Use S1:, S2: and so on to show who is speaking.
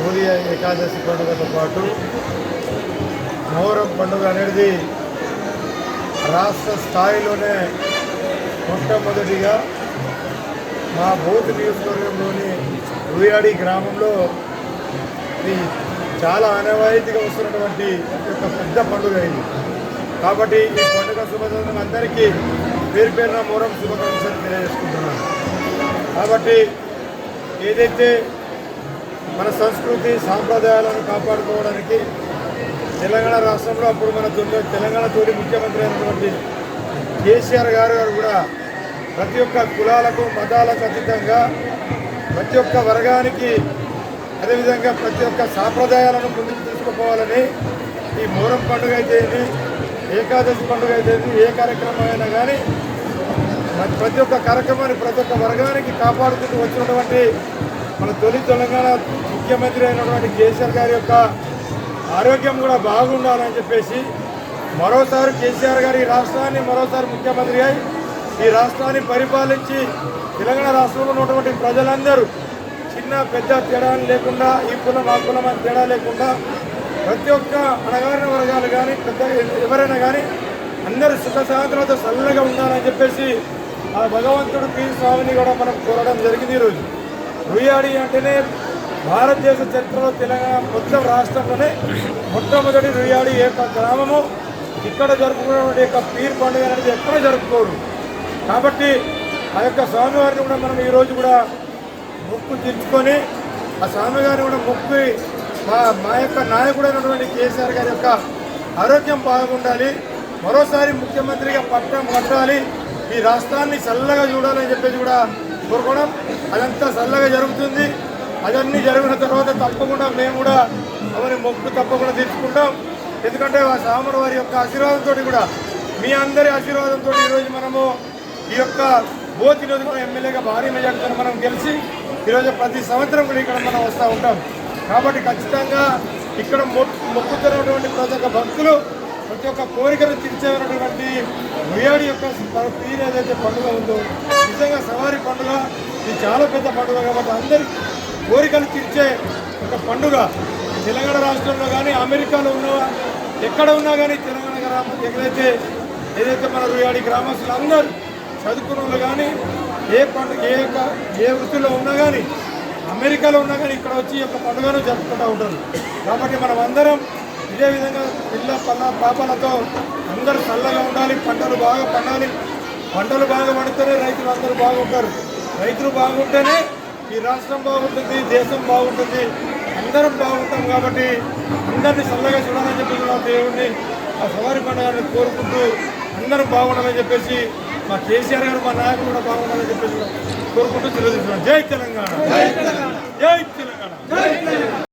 S1: హోలీ ఏకాదశి పండుగతో పాటు మొహరం పండుగ అనేది రాష్ట్ర స్థాయిలోనే మొట్టమొదటిగా మా బోధ్ నియోజకవర్గంలోని రుయాడి గ్రామంలో ఇది చాలా ఆనవాయితీగా వస్తున్నటువంటి ఒక పెద్ద పండుగ ఇది. కాబట్టి ఈ పండుగ శుభదం అందరికీ పేరు పేరున మూరం శుభాకాంక్షలు తెలియజేసుకుంటున్నాను. కాబట్టి ఏదైతే మన సంస్కృతి సాంప్రదాయాలను కాపాడుకోవడానికి తెలంగాణ రాష్ట్రంలో అప్పుడు మన తెలంగాణ తోటి ముఖ్యమంత్రి అయినటువంటి కేసీఆర్ గారు గారు కూడా ప్రతి ఒక్క కులాలకు మతాలకు అతీతంగా ప్రతి ఒక్క వర్గానికి అదేవిధంగా ప్రతి ఒక్క సాంప్రదాయాలను ముందుకు తీసుకుపోవాలని ఈ మొహరం పండుగ అయితే ఏకాదశి పండుగ అయితే ఏ కార్యక్రమం అయినా కానీ ప్రతి ఒక్క కార్యక్రమాన్ని ప్రతి ఒక్క వర్గానికి కాపాడుకుంటూ వచ్చినటువంటి మన తొలి తెలంగాణ ముఖ్యమంత్రి అయినటువంటి కేసీఆర్ గారి యొక్క ఆరోగ్యం కూడా బాగుండాలని చెప్పేసి మరోసారి కేసీఆర్ గారి ఈ రాష్ట్రాన్ని మరోసారి ముఖ్యమంత్రి అయి ఈ రాష్ట్రాన్ని పరిపాలించి తెలంగాణ రాష్ట్రంలో ఉన్నటువంటి ప్రజలందరూ చిన్న పెద్ద తేడా లేకుండా ఈ కులం ఆ కులం అని తేడా లేకుండా ప్రతి ఒక్క అణగారిన వర్గాలు కానీ పెద్ద ఎవరైనా కానీ అందరూ సుఖ సాయంత్రాలతో చల్లగా ఉండాలని చెప్పేసి ఆ భగవంతుడు పీ. స్వామిని కూడా మనం కోరడం జరిగింది ఈరోజు. రుయాడి అంటేనే భారతదేశ చరిత్రలో తెలంగాణ మొత్తం రాష్ట్రంలోనే మొట్టమొదటి రుయాడి యొక్క గ్రామము. ఇక్కడ జరుపుకున్నటువంటి యొక్క పీర్ పండుగ అనేది ఎక్కడ జరుపుకోరు. కాబట్టి ఆ యొక్క స్వామివారిని కూడా మనం ఈరోజు కూడా మొక్కు తీర్చుకొని ఆ స్వామివారిని కూడా మొక్కు మా మా యొక్క నాయకుడైనటువంటి కేసీఆర్ గారి యొక్క ఆరోగ్యం బాగుండాలి. మరోసారి ముఖ్యమంత్రిగా పట్టం కట్టాలి. ఈ రాష్ట్రాన్ని చల్లగా చూడాలని చెప్పేసి కూడా కోరుకోవడం అదంతా చల్లగా జరుగుతుంది. అవన్నీ జరిగిన తర్వాత తప్పకుండా మేము కూడా అవన్నీ మొక్కు తప్పకుండా తీర్చుకుంటాం. ఎందుకంటే ఆ సామర్ వారి యొక్క ఆశీర్వాదంతో కూడా మీ అందరి ఆశీర్వాదంతో ఈరోజు మనము ఈ యొక్క బోతి కూడా ఎమ్మెల్యేగా భారీ మెజార్టీతో మనం గెలిచి ఈరోజు ప్రతి సంవత్సరం కూడా ఇక్కడ మనం వస్తూ ఉంటాం. కాబట్టి ఖచ్చితంగా ఇక్కడ మొక్కుతున్నటువంటి ప్రతి ఒక్క భక్తులు ప్రతి ఒక్క కోరికను తీర్చేటువంటి ముయాడి యొక్క ప- ఏదైతే పండుగ ఉందో నిజంగా సవారి పండుగ ఇది చాలా పెద్ద పండుగ కాబట్టి అందరి కోరికలు తీర్చే ఒక పండుగ. తెలంగాణ రాష్ట్రంలో కానీ అమెరికాలో ఉన్న ఎక్కడ ఉన్నా కానీ తెలంగాణ గ్రామం ఎక్కడైతే ఏదైతే మన రుయాడి గ్రామస్తులు అందరూ చదువుకున్న వాళ్ళు కానీ ఏ పండుగ ఏ యొక్క ఏ వృత్తిలో ఉన్నా కానీ అమెరికాలో ఉన్నా కానీ ఇక్కడ వచ్చి ఒక యొక్క పండుగను జరుపుకుంటూ ఉంటారు. కాబట్టి మనం అందరం ఇదే విధంగా పిల్ల పల్ల పాపలతో అందరూ చల్లగా ఉండాలి పంటలు బాగా పండాలి. పంటలు బాగా పండితేనే రైతులు అందరూ బాగుంటారు. రైతులు బాగుంటేనే ఈ రాష్ట్రం బాగుంటుంది దేశం బాగుంటుంది అందరం బాగుంటాం కాబట్టి అందరినీ చల్లగా చూడాలని చెప్పి కూడా దేవుణ్ణి ఆ సవారి పండుగని కోరుకుంటూ అందరం బాగుండాలని చెప్పేసి మా కేసీఆర్ గారు మా నాయకులు కూడా బాగుండాలని చెప్పేసి కోరుకుంటూ తెలియజేస్తున్నాం జై తెలంగాణ. జై తెలంగాణ.